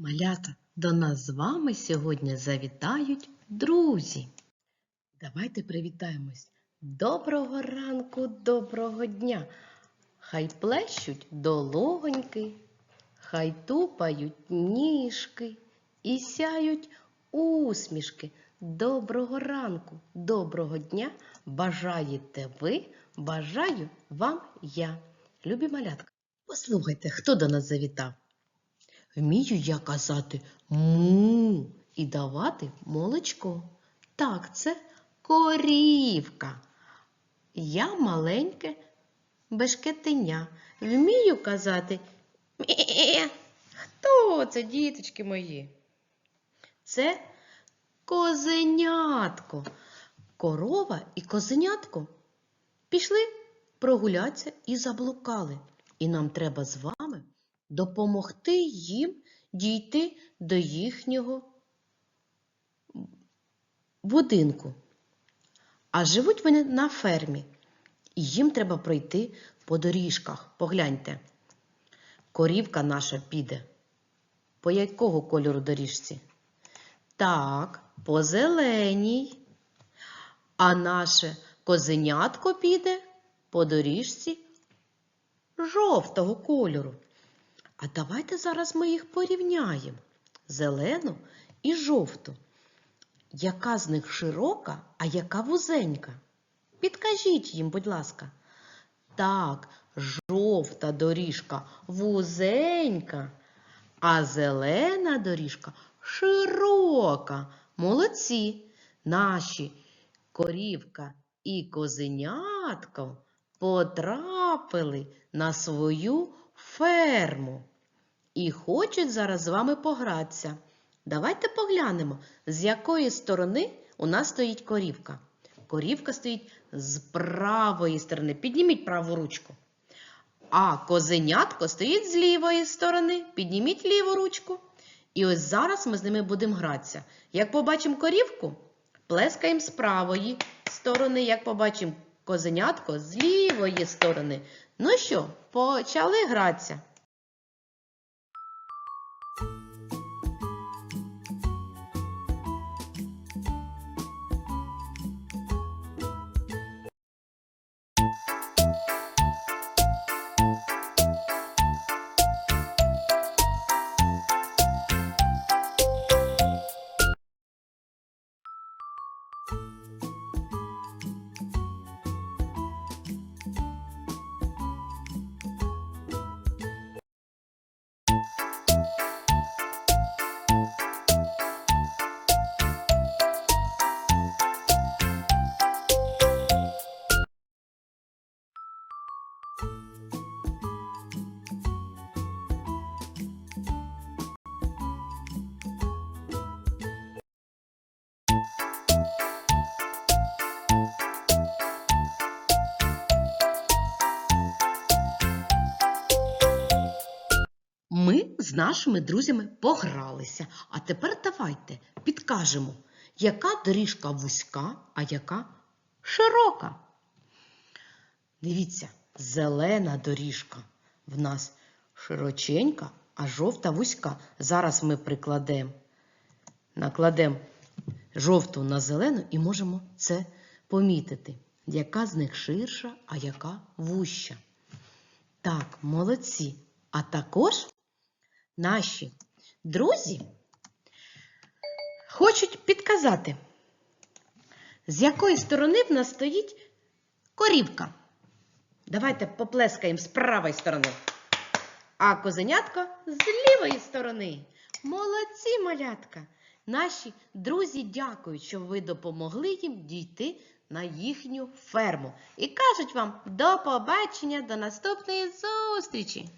Малята, до нас з вами сьогодні завітають друзі. Давайте привітаємось. Доброго ранку, доброго дня. Хай плещуть долоньки, хай тупають ніжки і сяють усмішки. Доброго ранку, доброго дня. Бажаєте ви, бажаю вам я. Любі малятка, послухайте, хто до нас завітав. Вмію я казати му і давати молочко. Так, це корівка. Я маленьке бешкетеня. Вмію казати мє. Хто це, діточки мої? Це козенятко. Корова і козенятко пішли прогулятися і заблукали. І нам треба з вами допомогти їм дійти до їхнього будинку. А живуть вони на фермі, і їм треба пройти по доріжках. Погляньте, корівка наша піде. По якого кольору доріжці? Так, по зеленій. А наше козенятко піде по доріжці жовтого кольору. А давайте зараз ми їх порівняємо. Зелену і жовту. Яка з них широка, а яка вузенька? Підкажіть їм, будь ласка. Так, жовта доріжка вузенька, а зелена доріжка широка. Молодці. Наші корівка і козенятко потрапили на свою ферму і хочуть зараз з вами погратися. Давайте поглянемо, з якої сторони у нас стоїть корівка. Корівка стоїть з правої сторони. Підніміть праву ручку. А козенятко стоїть з лівої сторони. Підніміть ліву ручку. І ось зараз ми з ними будемо гратися. Як побачимо корівку, плескаємо з правої сторони. Як побачимо козенятко з лівої сторони. Ну що, почали гратися? Ми з нашими друзями погралися. А тепер давайте підкажемо, яка доріжка вузька, а яка широка. Дивіться, зелена доріжка в нас широченька, а жовта вузька. Зараз ми прикладемо, накладемо жовту на зелену і можемо це помітити. Яка з них ширша, а яка вуща. Так, молодці. А також наші друзі хочуть підказати, з якої сторони в нас стоїть корівка. Давайте поплескаємо з правої сторони. А козенятко з лівої сторони. Молодці, малятка! Наші друзі дякують, що ви допомогли їм дійти на їхню ферму. І кажуть вам до побачення, до наступної зустрічі!